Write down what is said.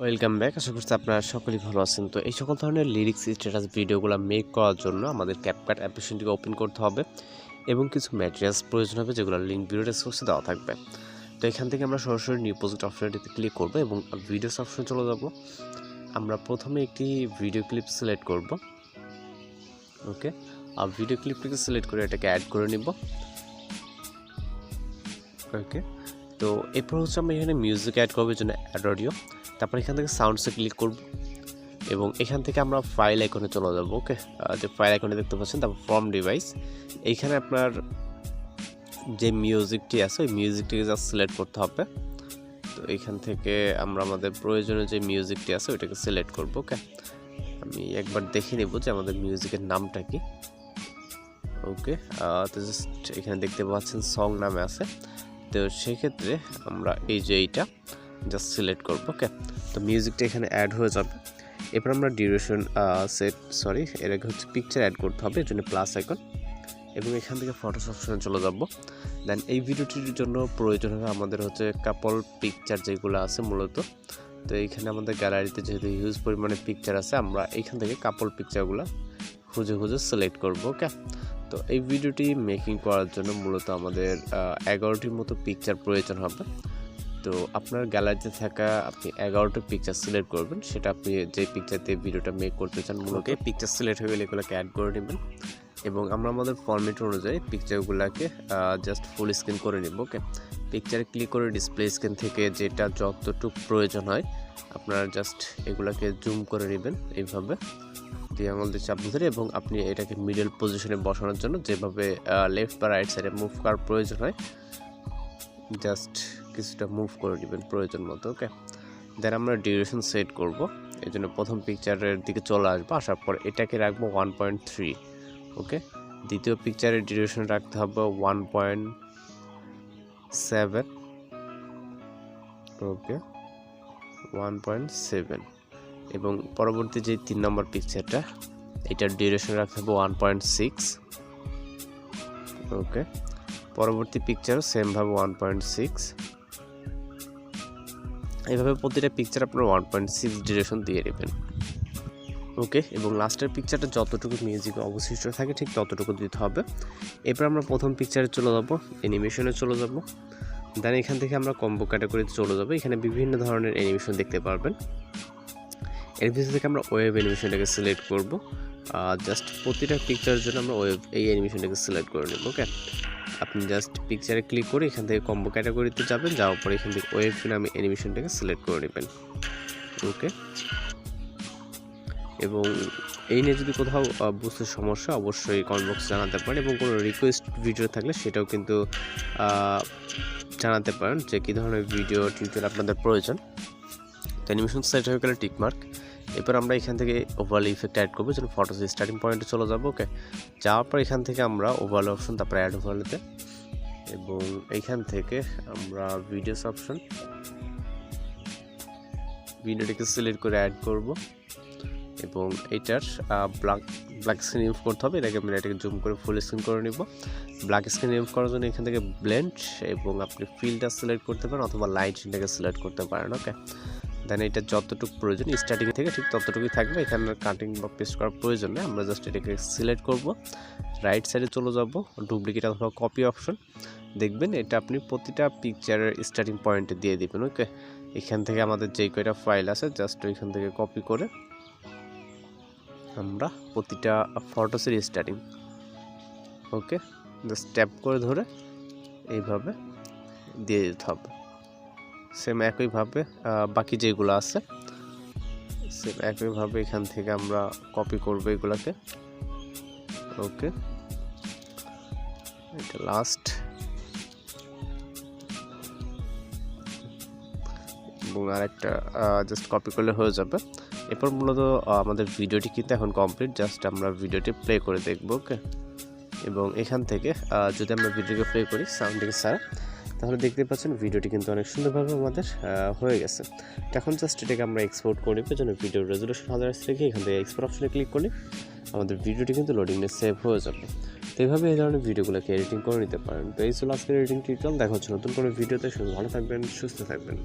Welcome back আশা করছি আপনারা সকলেই ভালো আছেন। তো এই সকল ধরনের লিরিক্স স্ট্যাটাস ভিডিওগুলো মেক করার জন্য আমাদের ক্যাপকাট অ্যাপ্লিকেশনটিকে ওপেন করতে হবে এবং কিছু ম্যাটেরিয়ালস প্রয়োজন হবে যেগুলো লিঙ্ক ভিডিও ডেসক্রিপশনে দেওয়া থাকবে। তো এখান থেকে আমরা সরাসরি নিউ প্রজেক্ট অপশনটিতে ক্লিক করব এবং ভিডিওস অপশনে চলে যাব। আমরা প্রথমে একটি ভিডিও ক্লিপ সিলেক্ট করব। ওকে আর ভিডিও ক্লিপটিকে সিলেক্ট করে এটাকে অ্যাড করে নিব। ওকে তো এরপর হচ্ছে আমরা এখানে মিউজিক অ্যাড করব জন্য অ্যাড অডিও তারপর এখান থেকে সাউন্ডসে ক্লিক করব। এবং এখান থেকে আমরা ফাইল আইকনে চলে যাব ওকে যে ফাইল আইকনে দেখতে পাচ্ছেন, তারপর ফর্ম ডিভাইস এইখানে আপনার যে মিউজিকটি আছে, ওই মিউজিকটিকে জাস্ট সিলেক্ট করতে হবে। তো এখান থেকে আমরা আমাদের প্রয়োজনীয় যে মিউজিকটি আছে, ওইটাকে সিলেক্ট করব ওকে আমি একবার দেখে নেব যে আমাদের মিউজিকের নামটা কি। ওকে তো জাস্ট এখানে দেখতে পাচ্ছেন সং নামে আছে। তো সেক্ষেত্রে আমরা এই যে এইটা জাস্ট সিলেক্ট করব ওকে তো মিউজিকটা এখানে অ্যাড হয়ে যাবে। এরপর আমরা ডিউরেশন সেট সরি এর আগে হচ্ছে পিকচার অ্যাড করতে হবে, এর জন্য প্লাস আইকন এবং এখান থেকে ফটোস অপশনে চলে যাব। দেন এই ভিডিওটির জন্য প্রয়োজন হবে আমাদের হচ্ছে কাপল পিকচার যেগুলো আছে মূলত। তো এইখানে আমাদের গ্যালারিতে যেহেতু হিউজ পরিমাণে পিকচার আছে আমরা এইখান থেকে কাপল পিকচারগুলো খুঁজে খুঁজে সিলেক্ট করব ওকে তো এই ভিডিওটি মেকিং করার জন্য মূলত আমাদের এগারোটির মতো পিকচার প্রয়োজন হবে। তো আপনার গ্যালারিতে থাকা আপনি এগারোটা পিকচার সিলেক্ট করবেন সেটা আপনি যে পিকচার দিয়ে ভিডিওটা মেক করতে চান মূলত। পিকচার সিলেক্ট হয়ে গেলে এগুলোকে অ্যাড করে নেবেন। এবং আমরা আমাদের ফর্মেট অনুযায়ী পিকচারগুলোকে জাস্ট ফুল স্ক্রিন করে নিব ওকে পিকচারে ক্লিক করে ডিসপ্লে স্ক্রিন থেকে যেটা যতটুকু প্রয়োজন হয়, আপনারা জাস্ট এগুলাকে জুম করে নেবেন এইভাবে। দিয়ে আঙুল দিয়ে চাপ ধরে এবং আপনি এটাকে মিডল পজিশনে বসানোর জন্য যেভাবে লেফট বা রাইট সাইডে মুভ করার প্রয়োজন হয় জাস্ট কিছুটা মুভ করে নেবেন প্রয়োজন মতো ওকে দেন আমরা ডিউরেশন সেট করব। এই জন্য প্রথম পিকচারের দিকে চলে আসব, আসার পর এটাকে রাখব ওয়ান পয়েন্ট থ্রি ওকে? দ্বিতীয় পিকচারের ডিউরেশন রাখতে হবে one point seven okay? One point seven এবং পরবর্তী যে তিন নম্বর পিকচারটা এটার ডিউরেশন রাখতে হবে ওয়ান পয়েন্ট সিক্স ওকে? পরবর্তী পিকচারও সেমভাবে ওয়ান পয়েন্ট সিক্স এইভাবে প্রতিটা পিকচার আপনার ওয়ান পয়েন্ট সিক্স ডিউরেশন দিয়ে নেবেন। ওকে, এবং লাস্টের পিকচারটা যতটুকু মিউজিক অবশিষ্ট থাকে ঠিক ততটুকু দিতে হবে। এরপর আমরা প্রথম পিকচারে চলে যাব অ্যানিমেশনে চলে যাব। দেন এখান থেকে আমরা কম্বো ক্যাটাগরিতে চলে যাব। এখানে বিভিন্ন ধরনের অ্যানিমেশন দেখতে পারবেন। এর ভিতর থেকে আমরা ওয়েব অ্যানিমেশনটাকে সিলেক্ট করব। জাস্ট প্রতিটা পিকচারের জন্য আমরা ওয়েব এই অ্যানিমেশনটাকে সিলেক্ট করে নেব ওকে আপনি জাস্ট পিকচারে ক্লিক করে এখান থেকে কম্বো ক্যাটাগরিতে যাবেন। যাওয়ার পরে এখান থেকে ওয়েব নামে অ্যানিমেশনটাকে সিলেক্ট করে নেবেন ওকে এবং এই নিয়ে যদি কোথাও বুঝতে সমস্যা, অবশ্যই কমেন্ট বক্সে জানাতে পারেন এবং কোনো রিকোয়েস্ট ভিডিও থাকলে সেটাও কিন্তু জানাতে পারেন যে কী ধরনের ভিডিও টিউটোরিয়াল আপনাদের প্রয়োজন। অ্যানিমেশন সেট হয়ে গেলে টিকমার্ক এরপর আমরা এখান থেকে ওভারঅল ইফেক্ট অ্যাড করব, যেন ফটো স্টার্টিং পয়েন্টে চলে যাব ওকে যাওয়ার পর এখান থেকে আমরা ওভারঅল অপশন তারপরে অ্যাড ওভারঅলতে এবং এইখান থেকে আমরা ভিডিওস অপশন ভিডিওটাকে সিলেক্ট করে অ্যাড করব। এবং এটার ব্ল্যাক ব্ল্যাক স্ক্রিন ইউজ করতে হবে। এটাকে আমরা এটাকে জুম করে ফুল স্ক্রিন করে নিব। ব্ল্যাক স্ক্রিন ইউজ করার জন্য এখান থেকে ব্লেন্ড এবং আপনি ফিলটা সিলেক্ট করতে পারেন অথবা লাইটটাকে সিলেক্ট করতে পারেন ওকে দেন এটা যতটুকু প্রয়োজন স্টার্টিং থেকে ঠিক ততটুকুই থাকবে। এখানে কাটিং বা পেস্ট করার প্রয়োজন নেই। আমরা জাস্ট এটাকে সিলেক্ট করব। রাইট সাইডে চলে যাব। ডুপ্লিকেট অথবা কপি অপশন দেখবেন এটা আপনি প্রতিটা পিকচারের স্টার্টিং পয়েন্টে দিয়ে দিবেন ওকে এখান থেকে আমাদের যে কয়টা ফাইল আছে জাস্ট ওইখান থেকে কপি করে আমরা প্রতিটা ফটোসের স্টার্টিং ওকে জাস্ট ট্যাপ করে ধরে এইভাবে দিয়ে দিতে হবে। সেম একইভাবে বাকি যেগুলো আছে সেম একইভাবে এখান থেকে আমরা কপি করব এগুলাকে ওকে এটা লাস্ট এবং আরেকটা জাস্ট কপি করলে হয়ে যাবে। এরপর মূলত আমাদের ভিডিওটি কিন্তু এখন কমপ্লিট জাস্ট আমরা ভিডিওটি প্লে করে দেখব ওকে এবং এখান থেকে যদি আমরা ভিডিওকে প্লে করি সাউন্ডিং স্যার তাহলে দেখতে পাচ্ছেন ভিডিওটি কিন্তু অনেক সুন্দরভাবে আমাদের হয়ে গেছে। এখন জাস্ট এটাকে আমরা এক্সপোর্ট করে নেব জন্য ভিডিওর রেজলিউশন হাজার রেখে এখান থেকে এক্সপোর্ট অপশনে ক্লিক করলে আমাদের ভিডিওটি কিন্তু লোডিংয়ে সেভ হয়ে যাবে। তো এইভাবে এই ধরনের ভিডিওগুলোকে এডিটিং করে নিতে পারেন। তো এই ছিল আজকের এডিটিং টিউটোরিয়াল দেখা হচ্ছে নতুন কোনো ভিডিওতে। ভালো থাকবেন, সুস্থ থাকবেন।